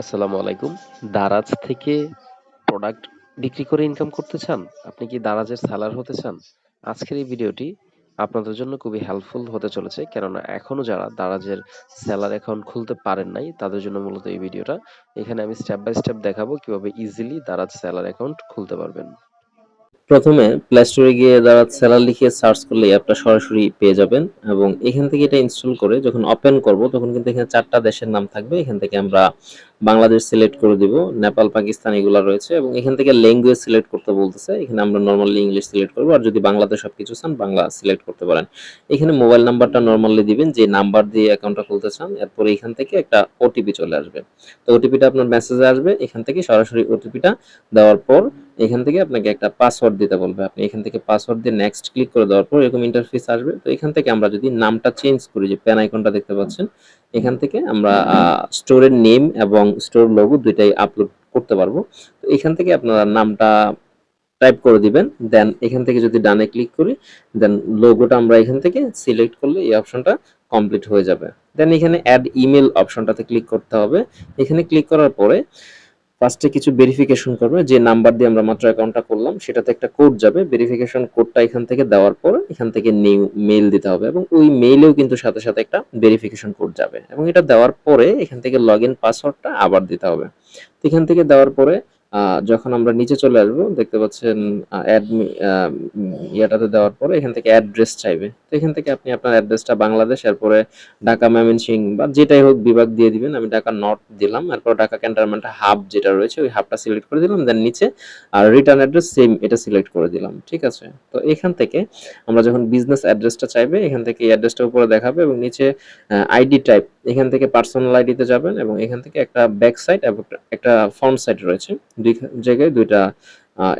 আসসালামু আলাইকুম। দারাজ থেকে প্রোডাক্ট বিক্রি করে ইনকাম করতে চান? আপনি কি দারাজের সেলার হতে চান? আজকের এই ভিডিওটি আপনাদের জন্য খুবই হেল্পফুল হতে চলেছে। কেননা এখনও যারা দারাজের সেলার অ্যাকাউন্ট খুলতে পারেন নাই, তাদের জন্য মূলত এই ভিডিওটা। এখানে আমি স্টেপ বাই স্টেপ দেখাবো কীভাবে ইজিলি দারাজ সেলার অ্যাকাউন্ট খুলতে পারবেন। প্রথমে প্লে স্টোরে গিয়ে দারাজ সেলার লিখে সার্চ করলে অ্যাপটা সরাসরি পেয়ে যাবেন এবং এখান থেকে এটা ইনস্টল করে যখন ওপেন করব তখন কিন্তু এখানে চারটা দেশের নাম থাকবে এখান থেকে আমরা বাংলাদেশ সিলেক্ট করে দিব, নেপাল, পাকিস্তান এগুলো রয়েছে এবং এখান থেকে ল্যাঙ্গুয়েজ সিলেক্ট করতে বলতেছে, এখানে আমরা নর্মালি ইংলিশ সিলেক্ট করব আর যদি বাংলাতে সব কিছু চান বাংলা সিলেক্ট করতে পারেন। এখানে মোবাইল নাম্বারটা নর্মালি দিবেন, যে নাম্বার দিয়ে অ্যাকাউন্টটা খুলতে চান, এরপরে এখান থেকে একটা ওটিপি চলে আসবে। তো ওটিপিটা আপনার মেসেজে আসবে, এখান থেকে সরাসরি ওটিপিটা দেওয়ার পর এখান থেকে আপনাকে একটা পাসওয়ার্ড দিতে বলবে। আপনি এখান থেকে পাসওয়ার্ড দিয়ে নেক্সট ক্লিক করে দেওয়ার পর এরকম ইন্টারফেস আসবে। তো এখান থেকে আমরা যদি নামটা চেঞ্জ করি, যে প্যান আইকনটা দেখতে পাচ্ছেন, এখান থেকে আমরা স্টোরের নেম এবং স্টোর লোগো দুইটাই আপলোড করতে পারব। তো এখান থেকে আপনারা নামটা টাইপ করে দিবেন দেন এখান থেকে যদি ডানে ক্লিক করি দেন লোগোটা আমরা এখান থেকে সিলেক্ট করলে এই অপশনটা কমপ্লিট হয়ে যাবে। দেন এখানে অ্যাড ইমেল অপশনটাতে ক্লিক করতে হবে। এখানে ক্লিক করার পরে ফার্স্টে কিছু ভেরিফিকেশন করবে, যে নাম্বার দিয়ে আমরা মাত্র অ্যাকাউন্টটা করলাম, সেটাতে একটা কোড যাবে। ভেরিফিকেশন কোডটা এখান থেকে দেওয়ার পর এখান থেকে নিউ মেইল দিতে হবে এবং ওই মেইলেও কিন্তু সাথে সাথে একটা ভেরিফিকেশন কোড যাবে। এবং এটা দেওয়ার পরে এখান থেকে লগ ইন পাসওয়ার্ডটা আবার দিতে হবে। এখান থেকে দেওয়ার পরে যখন আমরা নিচে চলে আসব, দেখতে পাচ্ছেন অ্যাড ইয়াটাতে দেওয়ার পরে এখান থেকে অ্যাড্রেস চাইবে। তো এখান থেকে আপনি আপনার অ্যাড্রেসটা বাংলাদেশ, এরপরে ঢাকা ময়মনসিং বা যেটাই হোক বিভাগ দিয়ে দিবেন। আমি ঢাকা নর্থ দিলাম, এরপর ঢাকা ক্যান্টনমেন্ট হাব যেটা রয়েছে, ওই হাবটা সিলেক্ট করে দিলাম দেন নিচে, আর রিটার্ন অ্যাড্রেস সেম এটা সিলেক্ট করে দিলাম, ঠিক আছে? তো এখান থেকে আমরা যখন বিজনেস অ্যাড্রেসটা চাইবে, এখান থেকে এই অ্যাড্রেসটা উপরে দেখাবে এবং নিচে আইডি টাইপ এখান থেকে পার্সোনাল আইডিতে যাবেন এবং এখান থেকে একটা ব্যাক সাইড এবং একটা ফর্ম সাইড রয়েছে। দুই জায়গায় দুইটা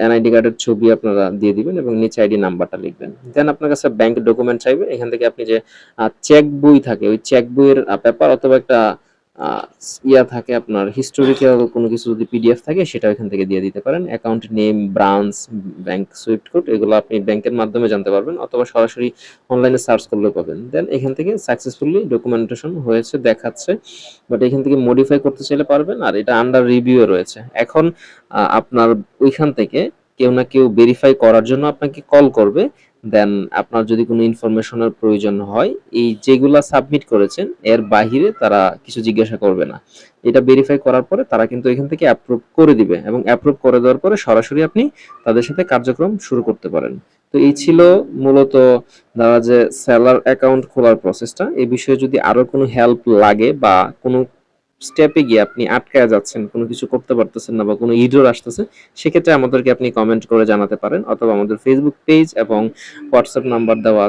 এনআইডি কার্ডের ছবি আপনারা দিয়ে দিবেন এবং নিচে আইডি নাম্বারটা লিখবেন। দেন আপনার কাছে ব্যাংক ডকুমেন্ট চাইবে। এখান থেকে আপনি যে চেক বই থাকে, ওই চেক বইয়ের পেপার অথবা একটা ইয়া থাকে আপনার হিস্টোরিক্যাল কোনো কিছু যদি পিডিএফ থাকে সেটা এখান থেকে দিয়ে দিতে পারেন। Account name branch bank swift code এগুলো আপনি ব্যাংকের মাধ্যমে জানতে পারবেন, অথবা সরাসরি অনলাইনে সার্চ করলে পাবেন। দেন এখান থেকে সাকসেসফুলি ডকুমেন্টেশন হয়েছে, দেখাচ্ছে বাট এখান থেকে মডিফাই করতে চাইলে পারবেন, আর এটা আন্ডার রিভিউ রয়েছে। এখন আপনার ওইখান থেকে কেউ না কেউ ভেরিফাই করার জন্য আপনাকে কল করবে দেন আপনার যদি কোনো ইনফরমেশনের প্রয়োজন হয়, এই যেগুলা সাবমিট করেছেন, এর বাহিরে তারা কিছু জিজ্ঞাসা করবে না। এটা ভেরিফাই করার পরে তারা কিন্তু এখান থেকে অ্যাপ্রুভ করে দিবে এবং অ্যাপ্রুভ করে দেওয়ার পরে সরাসরি আপনি তাদের সাথে কার্যক্রম শুরু করতে পারেন। তো এই ছিল মূলত তারা যে সেলার অ্যাকাউন্ট খোলার প্রসেসটা এই বিষয়ে যদি আরও কোনো হেল্প লাগে বা কোনো স্টেপে গিয়ে আপনি আটকায় যাচ্ছেন, কোনো কিছু করতে পারতেছেন না বা কোনো ইডোর আসতেছে, সেক্ষেত্রে আমাদেরকে আপনি কমেন্ট করে জানাতে পারেন অথবা আমাদের ফেসবুক পেজ এবং হোয়াটসঅ্যাপ নাম্বার দেওয়া